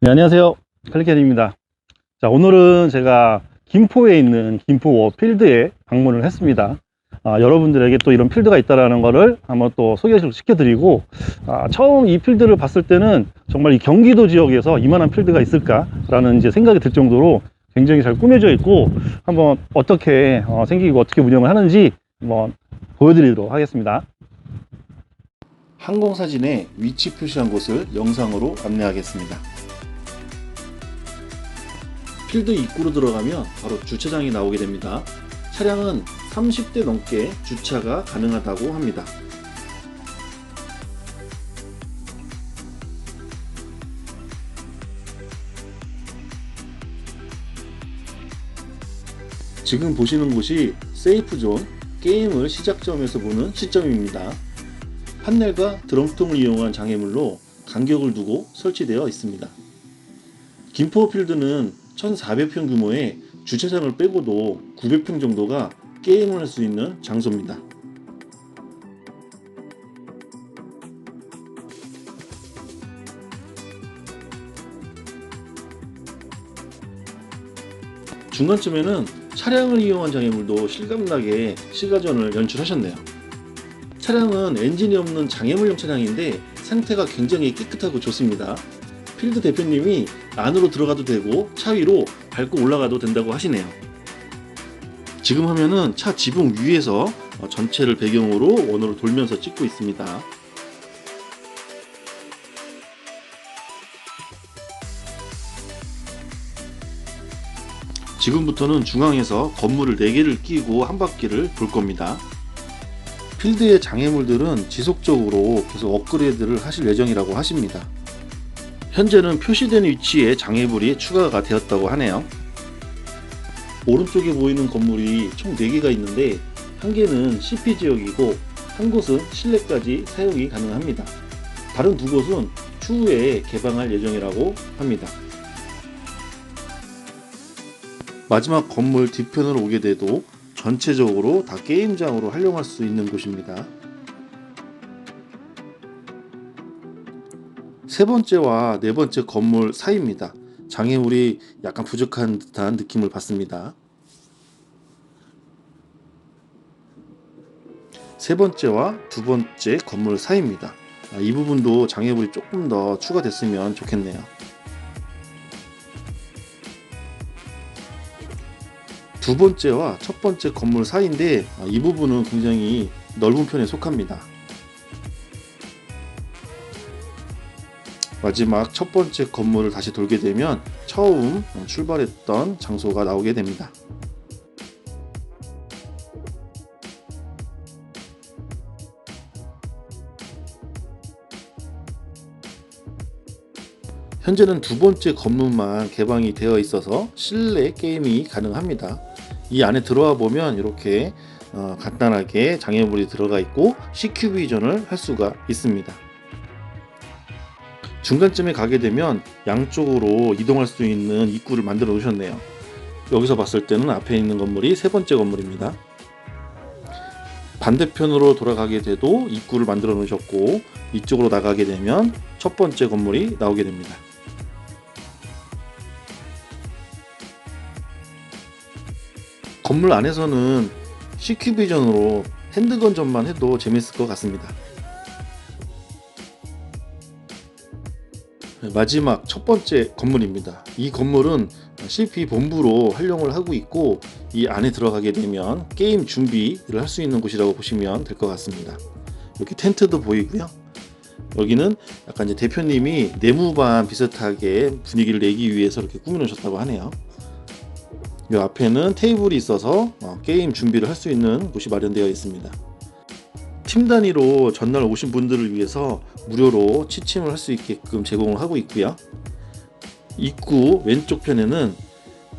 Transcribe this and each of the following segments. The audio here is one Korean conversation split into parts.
네, 안녕하세요. 칼리캔입니다. 자, 오늘은 제가 김포에 있는 김포 필드에 방문을 했습니다. 아, 여러분들에게 또 이런 필드가 있다는 거를 한번 또 소개를 시켜드리고, 아, 처음 이 필드를 봤을 때는 정말 이 경기도 지역에서 이만한 필드가 있을까라는 이제 생각이 들 정도로 굉장히 잘 꾸며져 있고, 한번 어떻게 어, 생기고 어떻게 운영을 하는지 한번 보여드리도록 하겠습니다. 항공사진에 위치 표시한 곳을 영상으로 안내하겠습니다. 필드 입구로 들어가면 바로 주차장이 나오게 됩니다. 차량은 30대 넘게 주차가 가능하다고 합니다. 지금 보시는 곳이 세이프존 게임을 시작점에서 보는 시점입니다. 판넬과 드럼통을 이용한 장애물로 간격을 두고 설치되어 있습니다. 김포필드는 1,400평 규모의 주차장을 빼고도 900평 정도가 게임을 할 수 있는 장소입니다. 중간쯤에는 차량을 이용한 장애물도 실감나게 시가전을 연출하셨네요. 차량은 엔진이 없는 장애물용 차량인데 상태가 굉장히 깨끗하고 좋습니다. 필드 대표님이 안으로 들어가도 되고 차 위로 밟고 올라가도 된다고 하시네요. 지금 화면은 차 지붕 위에서 어, 전체를 배경으로 원으로 돌면서 찍고 있습니다. 지금부터는 중앙에서 건물을 4개를 끼고 한 바퀴를 돌 겁니다. 필드의 장애물들은 지속적으로 계속 업그레이드를 하실 예정이라고 하십니다. 현재는 표시된 위치에 장애물이 추가가 되었다고 하네요. 오른쪽에 보이는 건물이 총 4개가 있는데 한 개는 CP 지역이고 한 곳은 실내까지 사용이 가능합니다. 다른 두 곳은 추후에 개방할 예정이라고 합니다. 마지막 건물 뒤편으로 오게 돼도 전체적으로 다 게임장으로 활용할 수 있는 곳입니다. 세 번째와 네 번째 건물 사이입니다. 장애물이 약간 부족한 듯한 느낌을 받습니다. 세 번째와 두 번째 건물 사이입니다. 아, 이 부분도 장애물이 조금 더 추가됐으면 좋겠네요. 두 번째와 첫 번째 건물 사이인데 아, 이 부분은 굉장히 넓은 편에 속합니다. 마지막 첫 번째 건물을 다시 돌게 되면 처음 출발했던 장소가 나오게 됩니다. 현재는 두 번째 건물만 개방이 되어 있어서 실내 게임이 가능합니다. 이 안에 들어와 보면 이렇게 어, 간단하게 장애물이 들어가 있고 CQ 비전을 할 수가 있습니다. 중간쯤에 가게 되면 양쪽으로 이동할 수 있는 입구를 만들어 놓으셨네요. 여기서 봤을 때는 앞에 있는 건물이 세 번째 건물입니다. 반대편으로 돌아가게 돼도 입구를 만들어 놓으셨고 이쪽으로 나가게 되면 첫 번째 건물이 나오게 됩니다. 건물 안에서는 CQ 비전으로 핸드건전만 해도 재밌을 것 같습니다. 마지막 첫 번째 건물입니다. 이 건물은 CP 본부로 활용을 하고 있고 이 안에 들어가게 되면 게임 준비를 할 수 있는 곳이라고 보시면 될 것 같습니다. 이렇게 텐트도 보이고요. 여기는 약간 이제 대표님이 내무반 비슷하게 분위기를 내기 위해서 이렇게 꾸며놓으셨다고 하네요. 이 앞에는 테이블이 있어서 어, 게임 준비를 할 수 있는 곳이 마련되어 있습니다. 팀 단위로 전날 오신 분들을 위해서 무료로 취침을 할 수 있게끔 제공을 하고 있고요. 입구 왼쪽 편에는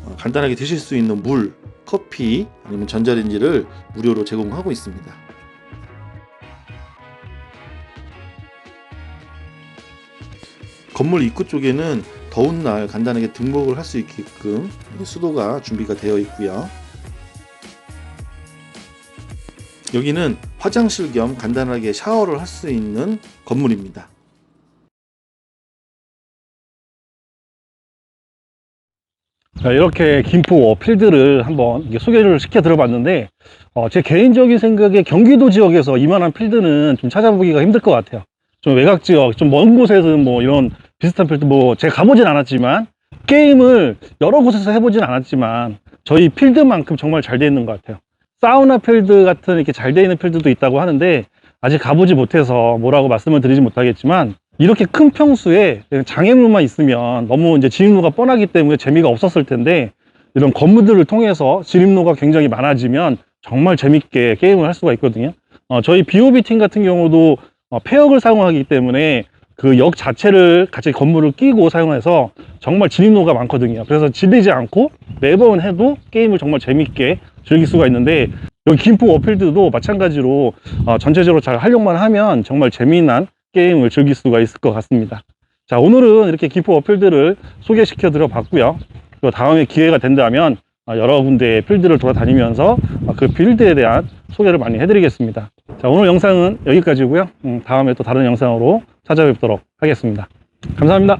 어, 간단하게 드실 수 있는 물, 커피 아니면 전자레인지를 무료로 제공하고 있습니다. 건물 입구 쪽에는 더운 날 간단하게 등목을 할 수 있게끔 수도가 준비가 되어 있고요. 여기는 화장실 겸 간단하게 샤워를 할 수 있는 건물입니다. 자, 이렇게 김포 필드를 한번 소개를 시켜 들어봤는데, 어, 제 개인적인 생각에 경기도 지역에서 이만한 필드는 좀 찾아보기가 힘들 것 같아요. 좀 외곽 지역, 좀 먼 곳에서는 뭐 이런 비슷한 필드, 뭐 제가 가보진 않았지만, 게임을 여러 곳에서 해보진 않았지만, 저희 필드만큼 정말 잘 돼 있는 것 같아요. 사우나 필드 같은 이렇게 잘 돼 있는 필드도 있다고 하는데, 아직 가보지 못해서 뭐라고 말씀을 드리지 못하겠지만, 이렇게 큰 평수에 장애물만 있으면 너무 이제 진입로가 뻔하기 때문에 재미가 없었을 텐데 이런 건물들을 통해서 진입로가 굉장히 많아지면 정말 재밌게 게임을 할 수가 있거든요. 어, 저희 BOB 팀 같은 경우도 어, 폐역을 사용하기 때문에 그 역 자체를 같이 건물을 끼고 사용해서 정말 진입로가 많거든요. 그래서 질리지 않고 매번 해도 게임을 정말 재밌게 즐길 수가 있는데 여기 김포 어필드도 마찬가지로 어, 전체적으로 잘 활용만 하면 정말 재미난 게임을 즐길 수가 있을 것 같습니다. 자, 오늘은 이렇게 기포 어필드를 소개시켜 드려 봤고요. 또 다음에 기회가 된다면 아, 여러 군데 필드를 돌아다니면서 아, 그 필드에 대한 소개를 많이 해드리겠습니다. 자, 오늘 영상은 여기까지고요. 음, 다음에 또 다른 영상으로 찾아뵙도록 하겠습니다. 감사합니다.